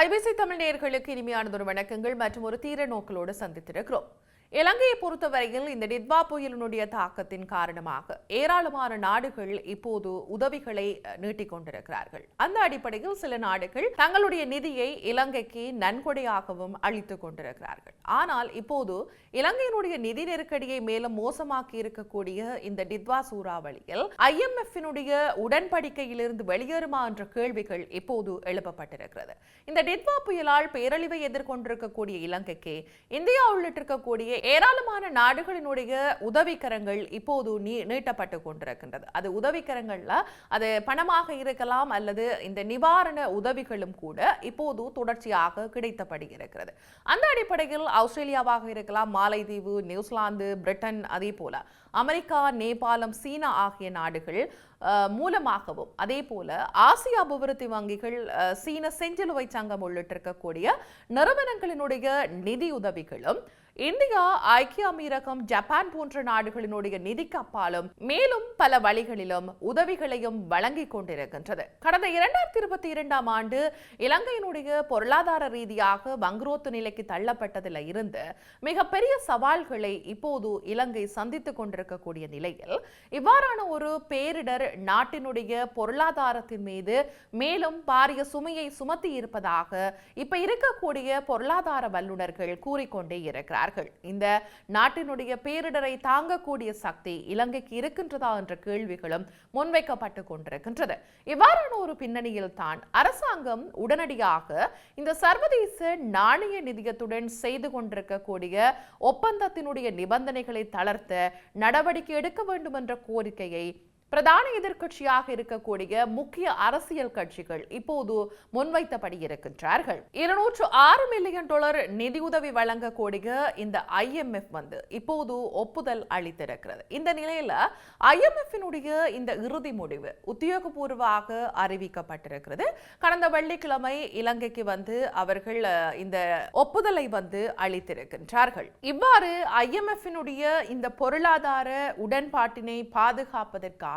IBC Tamil நேயர்களுக்கு இனிமையானதொரு வணக்கங்கள் மற்றும் ஒரு தீர நோக்கலோடு சந்தித்திருக்கிறோம். இலங்கையை பொறுத்தவரையில் இந்த டிட்வா புயலினுடைய தாக்கத்தின் காரணமாக ஏராளமான நாடுகள் இப்போது உதவிகளை நீட்டிக் கொண்டிருக்கிறார்கள். அந்த அடிப்படையில் சில நாடுகள் தங்களுடைய நிதியை இலங்கைக்கு நன்கொடையாகவும் அளித்துக் கொண்டிருக்கிறார்கள். ஆனால் இப்போது இலங்கையினுடைய நிதி நெருக்கடியை மேலும் மோசமாக்கி இருக்கக்கூடிய இந்த டித்வா சூறாவளியில் ஐஎம்எஃபினுடைய உடன்படிக்கையிலிருந்து வெளியேறுமா என்ற கேள்விகள் இப்போது எழுப்பப்பட்டிருக்கிறது. இந்த டித்வா புயலால் பேரழிவை எதிர்கொண்டிருக்கக்கூடிய இலங்கைக்கு இந்தியா உள்ளிட்டிருக்கக்கூடிய ஏராளமான நாடுகளினுடைய உதவிக்கரங்கள் இப்போது நீ நீட்டப்பட்டு கொண்டிருக்கின்றது. அது உதவிக்கரங்கள்ல அது பணமாக இருக்கலாம் அல்லது இந்த நிவாரண உதவிகளும் கூட இப்போது தொடர்ச்சியாக கிடைத்தபடி இருக்கிறது அந்த அடிப்படையில் ஆஸ்திரேலியாவாக இருக்கலாம் மாலைதீவு நியூசிலாந்து பிரிட்டன் அதே போல அமெரிக்கா நேபாளம் சீனா ஆகிய நாடுகள் மூலமாகவும் அதே போல ஆசிய அபிவிருத்தி வங்கிகள் சீன செஞ்சிலுவை சங்கம் உள்ளிட்டிருக்கக்கூடிய நிறுவனங்களினுடைய நிதியுதவிகளும் இந்தியா ஐக்கிய அமீரகம் ஜப்பான் போன்ற நாடுகளினுடைய நிதிக்கு அப்பாலும் மேலும் பல வழிகளிலும் உதவிகளையும் வழங்கிக் கொண்டிருக்கின்றது. கடந்த இரண்டாயிரத்தி இருபத்தி இரண்டாம் ஆண்டு இலங்கையினுடைய பொருளாதார ரீதியாக வங்குரோத்து நிலைக்கு தள்ளப்பட்டதில் இருந்து மிகப்பெரிய சவால்களை இப்போது இலங்கை சந்தித்துக் கொண்டிருக்கக்கூடிய நிலையில் இவ்வாறான ஒரு பேரிடர் நாட்டினுடைய பொருளாதாரத்தின் மீது மேலும் பாரிய சுமையை சுமத்தி இருப்பதாக இப்ப இருக்கக்கூடிய பொருளாதார வல்லுநர்கள் கூறிக்கொண்டே இருக்கிறார் இருக்கிறார்கள் இந்த நாட்டினுடைய பேரிடரை தாங்கக்கூடிய சக்தி இலங்கைக்கு இருக்கின்றதா என்ற கேள்விகளும் முன்வைக்கப்பட்டு கொண்டிருக்கின்றது. இவ்வாறான ஒரு பின்னணியில் தான் அரசாங்கம் உடனடியாக இந்த சர்வதேச நாணய நிதியத்துடன் செய்து கொண்டிருக்கக்கூடிய ஒப்பந்தத்தினுடைய நிபந்தனைகளை தளர்த்த நடவடிக்கை எடுக்க வேண்டும் என்ற கோரிக்கையை பிரதான எதிர்க்கட்சியாக இருக்கக்கூடிய முக்கிய அரசியல் கட்சிகள் இப்போது முன்வைத்தபடி இருக்கின்றார்கள். இருநூற்று ஆறு மில்லியன் டாலர் நிதியுதவி வழங்கக்கூடிய இந்த ஐஎம்எஃப் வந்து இப்போது ஒப்புதல் அளித்திருக்கிறது. இந்த நிலையில ஐஎம்எஃபினுடைய இந்த இறுதி முடிவு உத்தியோகபூர்வமாக அறிவிக்கப்பட்டிருக்கிறது. கடந்த வெள்ளிக்கிழமை இலங்கைக்கு வந்து அவர்கள் இந்த ஒப்புதலை வந்து அளித்திருக்கின்றார்கள். இவ்வாறு ஐஎம்எஃபினுடைய இந்த பொருளாதார உடன்பாட்டினை பாதுகாப்பதற்காக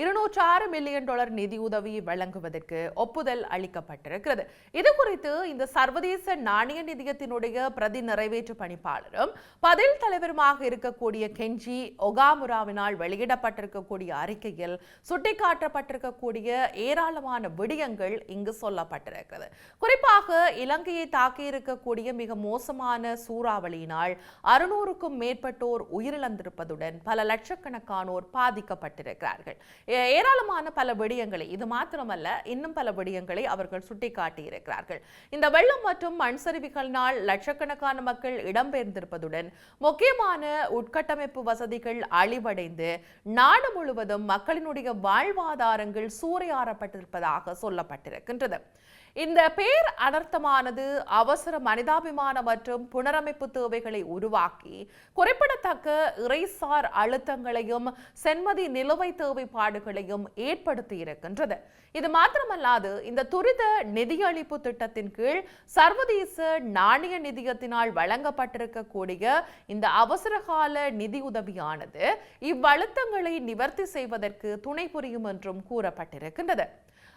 இருநூற்று ஆறு மில்லியன் டாலர் நிதியுதவி வழங்குவதற்கு ஒப்புதல் அளிக்கப்பட்டிருக்கிறது. இது குறித்து இந்த சர்வதேச நாணய நிதியத்தினுடைய பிரதி நிறைவேற்று பணிப்பாளரும் பதில் தலைவருமாக இருக்கக்கூடிய கெஞ்சி ஒகாமுராவினால் வெளியிடப்பட்டிருக்கக்கூடிய அறிக்கையில் சுட்டிக்காட்டப்பட்டிருக்கக்கூடிய ஏராளமான விடயங்கள் இங்கு சொல்லப்பட்டிருக்கிறது. குறிப்பாக இலங்கையை தாக்கியிருக்கக்கூடிய மிக மோசமான சூறாவளியினால் அறுநூறுக்கும் மேற்பட்டோர் உயிரிழந்திருப்பதுடன் பல லட்சக்கணக்கானோர் பாதிக்கப்பட்டிருக்கிறார். இருக்கிறார்கள் ஏராளமான பல விடயங்களை இது மாத்திரமல்ல இன்னும் பல விடயங்களை அவர்கள் சுட்டிக்காட்டி இருக்கிறார்கள் இந்த வெள்ளம் மற்றும் மண் சரிவுகளினால் லட்சக்கணக்கான மக்கள் இடம்பெயர்ந்திருப்பதுடன் முக்கியமான உட்கட்டமைப்பு வசதிகள் அழிவடைந்து நாடு முழுவதும் மக்களினுடைய வாழ்வாதாரங்கள் சூறையாறப்பட்டிருப்பதாக சொல்லப்பட்டிருக்கின்றது. இந்த பேர் அனர்த்தமானது அவசர மனிதாபிமான மற்றும் புனரமைப்பு தேவைகளை உருவாக்கி குறிப்பிடத்தக்க இறைசார் அழுத்தங்களையும் சென்மதி நிலுவை தேவைப்பாடுகளையும் ஏற்படுத்தி இருக்கின்றது. இது மாத்திரமல்லாது இந்த துரித நிதியளிப்பு திட்டத்தின் கீழ் சர்வதேச நாணய நிதியத்தினால் வழங்கப்பட்டிருக்கக்கூடிய இந்த அவசரகால நிதியுதவியானது இவ்வழுத்தங்களை நிவர்த்தி செய்வதற்கு துணை புரியும் என்றும் கூறப்பட்டிருக்கின்றது.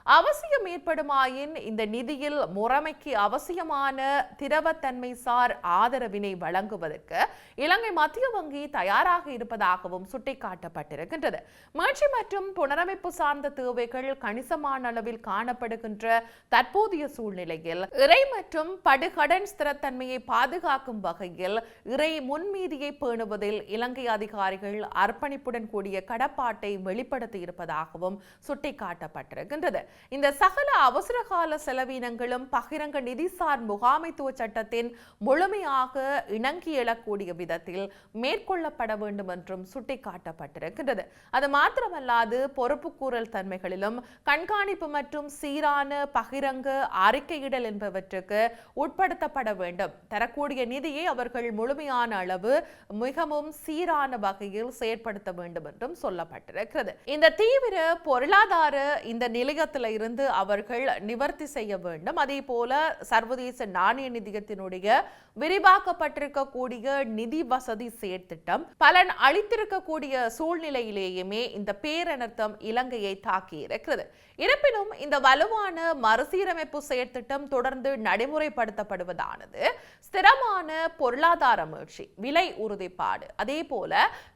அவசியம் ஏற்படுமாயின் இந்த நிதியில் முறைமைக்கு அவசியமான திரவத்தன்மை சார் ஆதரவினை வழங்குவதற்கு இலங்கை மத்திய வங்கி தயாராக இருப்பதாகவும் சுட்டிக்காட்டப்பட்டிருக்கின்றது. மீட்சி மற்றும் புனரமைப்பு சார்ந்த தேவைகள் கணிசமான அளவில் காணப்படுகின்ற தற்போதைய சூழ்நிலையில் இறை மற்றும் படுகடன் ஸ்திரத்தன்மையை பாதுகாக்கும் வகையில் இறை முன்மீதியை பேணுவதில் இலங்கை அதிகாரிகள் அர்ப்பணிப்புடன் கூடிய கடப்பாட்டை வெளிப்படுத்தி இருப்பதாகவும் சுட்டிக்காட்டப்பட்டிருக்கின்றது. இந்த சகல அவசரகால செலவினங்களும் பகிரங்க நிதிசார் முகாமைத்துவ சட்டத்தின் முழுமையாக இணங்கி எழக்கூடிய விதத்தில் மேற்கொள்ளப்பட வேண்டும் என்றும் சுட்டிக்காட்டப்பட்டிருக்கின்றது. அது மாத்திரமல்லாது பொறுப்புக்கூறல் தன்மைகளிலும் கண்காணிப்பு மற்றும் சீரான பகிரங்க அறிக்கையிடல் என்பவற்றுக்கு உட்படுத்தப்பட வேண்டும். தரக்கூடிய நிதியை அவர்கள் முழுமையான அளவு மிகவும் சீரான வகையில் செயற்படுத்த வேண்டும் என்றும் சொல்லப்பட்டிருக்கிறது. இந்த தீவிர பொருளாதார இந்த நிலையத்தில் தாக்கத்தில் இருந்து அவர்கள் நிவர்த்தி செய்ய வேண்டும். அதே போல சர்வதேச நாணய நிதியத்தினுடைய விரிவாக்கப்பட்டிருக்கக்கூடிய நிதி வசதி செயற்திட்டம் பலன் அளித்திருக்கக்கூடிய சூழ்நிலையிலேயுமே இந்த பேரனர்த்தம் இலங்கையை தாக்கி இருக்கிறது. இருப்பினும் இந்த வலுவான மறுசீரமைப்பு செயற்திட்டம் தொடர்ந்து நடைமுறைப்படுத்தப்படுவதானது ஸ்திரமான பொருளாதார மீழ்ச்சி விலை உறுதிப்பாடு அதே போல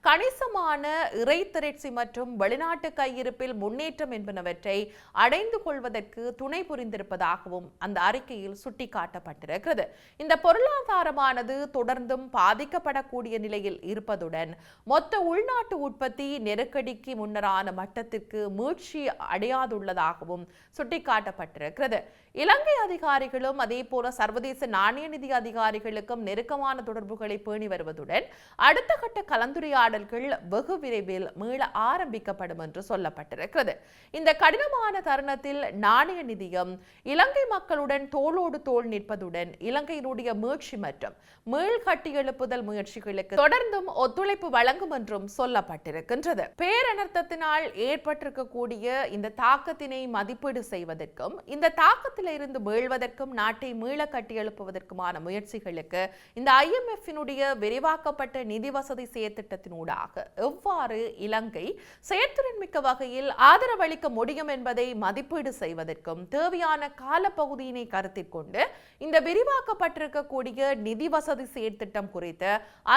கணிசமான இறை திரட்சி மற்றும் வெளிநாட்டு கையிருப்பில் முன்னேற்றம் என்பனவற்றை அடை அடைந்து கொள்வதற்கு துணை புரிந்திருப்பதாகவும் அந்த அறிக்கையில் சுட்டிக்காட்டப்பட்டிருக்கிறது. இந்த பொருளாதாரமானது தொடர்ந்தும் பாதிக்கப்படக்கூடிய நிலையில் இருப்பதுடன் மொத்த உள்நாட்டு உற்பத்தி நெருக்கடிக்கு முன்னரான மட்டத்திற்கு மீழ்ச்சி அடையாதுள்ளதாகவும் சுட்டிக்காட்டப்பட்டிருக்கிறது. இலங்கை அதிகாரிகளும் அதே போல சர்வதேச நாணய நிதி அதிகாரிகளுக்கும் நெருக்கமான தொடர்புகளை பேணி வருவதுடன் அடுத்த கட்ட கலந்துரையாடல்கள் வெகு விரைவில் மீள ஆரம்பிக்கப்படும் என்று சொல்லப்பட்டிருக்கிறது. இந்த கடினமான தருணம் தருணத்தில் நாணய நிதியம் இலங்கை மக்களுடன் தோளோடு தோல் நிற்பதுடன் இலங்கையினுடைய மீட்சி மற்றும் மீள் கட்டியெழுப்புதல் முயற்சிகளுக்கு தொடர்ந்தும் ஒத்துழைப்பு வழங்கும் என்றும் சொல்லப்பட்டிருக்கின்றது. பேரனர்த்தத்தினால் ஏற்பட்டிருக்கக்கூடிய இந்த தாக்கத்தினை மதிப்பீடு செய்வதற்கும் இந்த தாக்கத்திலிருந்து மீள்வதற்கும் நாட்டை மீள கட்டி எழுப்புவதற்குமான முயற்சிகளுக்கு இந்த ஐஎம்எஃபினுடைய விரிவாக்கப்பட்ட நிதி வசதி செயற்திட்டத்தினூடாக எவ்வாறு இலங்கை செயற்திறன் மிக்க வகையில் ஆதரவளிக்க முடியும் என்பதை மதிப்பீடு செய்வதற்கும் தேவையான காலப்பகுதியினை கருத்தில் கொண்டு இந்த விரிவாக்கப்பட்டிருக்கக்கூடிய நிதி வசதி செயற்திட்டம் குறித்த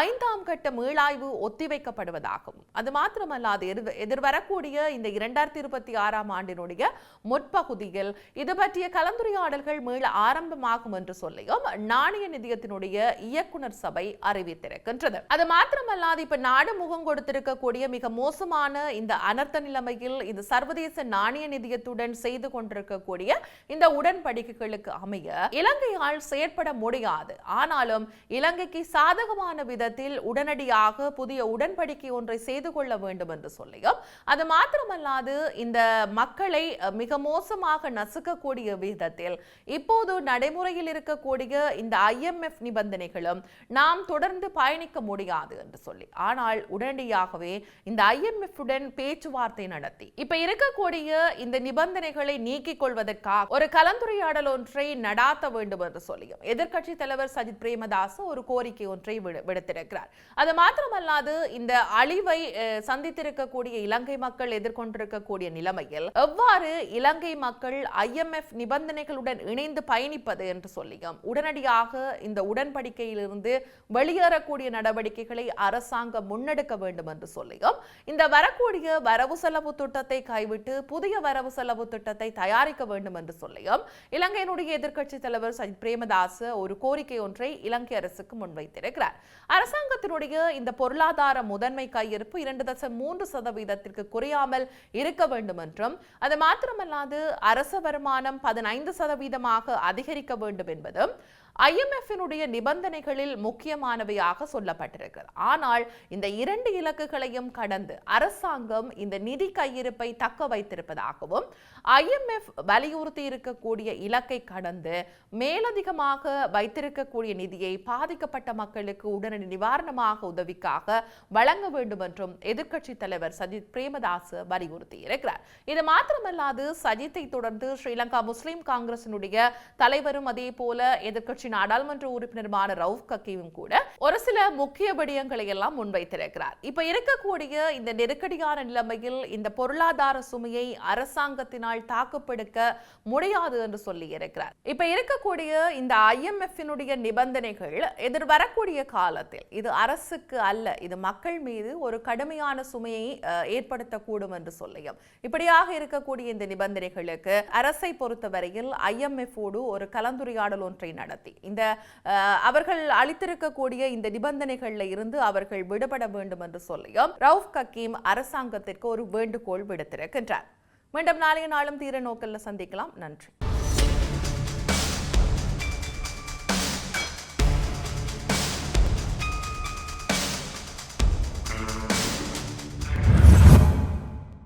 ஐந்தாம் கட்ட மீளாய்வு ஒத்திவைக்கப்படுவதாகும். அது மாத்திரமல்லாது எதிர்வரக்கூடிய இந்த இரண்டாயிரத்தி இருபத்தி ஆறாம் ஆண்டினுடைய முற்பகுதியில் இது பற்றிய கலந்துரையாடல்கள் மீள ஆரம்பமாகும் என்று சொல்லியும் நாணய நிதியத்தினுடைய இயக்குனர் சபை அறிவித்திருக்கின்றது. அது மாத்திரமல்லாது இப்ப நாடு முகம் கொடுத்திருக்கக்கூடிய மிக மோசமான இந்த அனர்த்த நிலைமையில் இந்த சர்வதேச நாணய நிதியத்துடன் செய்து கொண்டிருக்கக்கூடிய இந்த உடன்படிக்கைகளுக்கு அமைய இலங்கையால் செயற்பட முடியாது. ஆனாலும் இலங்கைக்கு சாதகமான விதத்தில் உடனடியாக புதிய உடன்படிக்கை ஒன்றை செய்து கொள்ள வேண்டும் என்று சொல்லியும் அது மாத்திரமல்லாது இந்த மக்களை மிக மோசமாக நசுக்கக்கூடிய விதத்தில் இப்போது நடைமுறையில் இருக்கக்கூடிய இந்த ஐஎம்எஃப் நிபந்தனைகளும் நாம் தொடர்ந்து பயணிக்க முடியாது என்று சொல்லி ஆனால் உடனடியாகவே இந்த ஐஎம்எஃப் உடன் பேச்சுவார்த்தை நடத்தி. இப்ப இருக்கக்கூடிய இந்த நிபந்தனை நிபந்தனைகளை நீக்கிக் கொள்வதற்காக ஒரு கலந்துரையாடல் ஒன்றை நடாத்த வேண்டும் என்று சொல்லியும். எதிர்க்கட்சி தலைவர் சஜித் பிரேமதாஸ் ஒரு கோரிக்கை ஒன்றை விடுத்திருக்கிறார். அது மாத்திரமல்லாது இந்த அழிவை சந்தித்திருக்கக்கூடிய இலங்கை மக்கள் எதிர்கொண்டிருக்கக்கூடிய நிலைமையில் எவ்வாறு இலங்கை மக்கள் ஐஎம்எஃப் நிபந்தனைகளுடன் இணைந்து பயணிப்பது என்று சொல்லியும் உடனடியாக இந்த உடன்படிக்கையிலிருந்து வெளியேறக்கூடிய நடவடிக்கைகளை அரசாங்கம் முன்னெடுக்க வேண்டும் என்று சொல்லியும் இந்த வரக்கூடிய வரவு செலவு திட்டத்தை கைவிட்டு புதிய வரவு செலவு திட்டத்தை தயாரிக்க வேண்டும் என்று சொல்லியும் இலங்கையினுடைய எதிர்க்கட்சி தலைவர் சஜித் பிரேமதாஸ் ஒரு கோரிக்கை ஒன்றை இலங்கை அரசுக்கு முன்வைத்திருக்கிறார். அரசாங்கத்தினுடைய இந்த பொருளாதார முதன்மை கையிருப்பு இரண்டு தசம் மூன்று சதவீதத்திற்கு குறையாமல் இருக்க வேண்டும் என்றும் அது மாத்திரமல்லாது அரச வருமானம் பதினைந்து சதவீதமாக அதிகரிக்க வேண்டும் என்பதும் ஐஎம்எஃபினுடைய நிபந்தனைகளில் முக்கியமானவையாக சொல்லப்பட்டிருக்கிறது. ஆனால் இந்த இரண்டு இலக்குகளையும் கடந்து அரசாங்கம் இந்த நிதி கையிருப்பை தக்க வைத்திருப்பதாகவும் ஐஎம்எஃப் வலியுறுத்தி இருக்கக்கூடிய இலக்கை கடந்து மேலதிகமாக வைத்திருக்கக்கூடிய நிதியை பாதிக்கப்பட்ட மக்களுக்கு உடனடி நிவாரணமாக உதவிக்காக வழங்க வேண்டும் என்றும் எதிர்க்கட்சி தலைவர் சஜித் பிரேமதாஸ் வலியுறுத்தி இருக்கிறார் இது மாத்திரமல்லாது சஜித்தை தொடர்ந்து ஸ்ரீலங்கா முஸ்லிம் காங்கிரசினுடைய தலைவரும் அதே போல எதிர்க்கட்சி கட்சி நாடாளுமன்ற உறுப்பினருமான ரவுப் கக்கீவும் கூட ஒரு சில முக்கிய விடயங்களை எல்லாம் முன்வைத்திருக்கிறார். இப்ப இருக்கக்கூடிய இந்த நெருக்கடியான நிலைமையில் இந்த பொருளாதார சுமையை அரசாங்கத்தினால் தாக்குப்பிடிக்க முடியாது என்று சொல்லி இருக்கிறார். இப்ப இருக்கக்கூடிய இந்த ஐஎம்எஃபினுடைய நிபந்தனைகள் எதிர்வரக்கூடிய காலத்தில் இது அரசுக்கு அல்ல இது மக்கள் மீது ஒரு கடுமையான சுமையை ஏற்படுத்தக்கூடும் என்று சொல்லியும். இப்படியாக இருக்கக்கூடிய இந்த நிபந்தனைகளுக்கு அரசை பொறுத்தவரையில் IMF ஒரு கலந்துரையாடல் ஒன்றை நடத்தி இந்த அவர்கள் அளித்திருக்கக்கூடிய இந்த நிபந்தனைகள்ல இருந்து அவர்கள் விடுபட வேண்டும் என்று சொல்லியும் ரவுஃப் கக்கீம் அரசாங்கத்திற்கு ஒரு வேண்டுகோள் விடுத்திருக்கின்றார். மீண்டும் நாளைய நாளும் தீர நோக்கல்ல சந்திக்கலாம். நன்றி.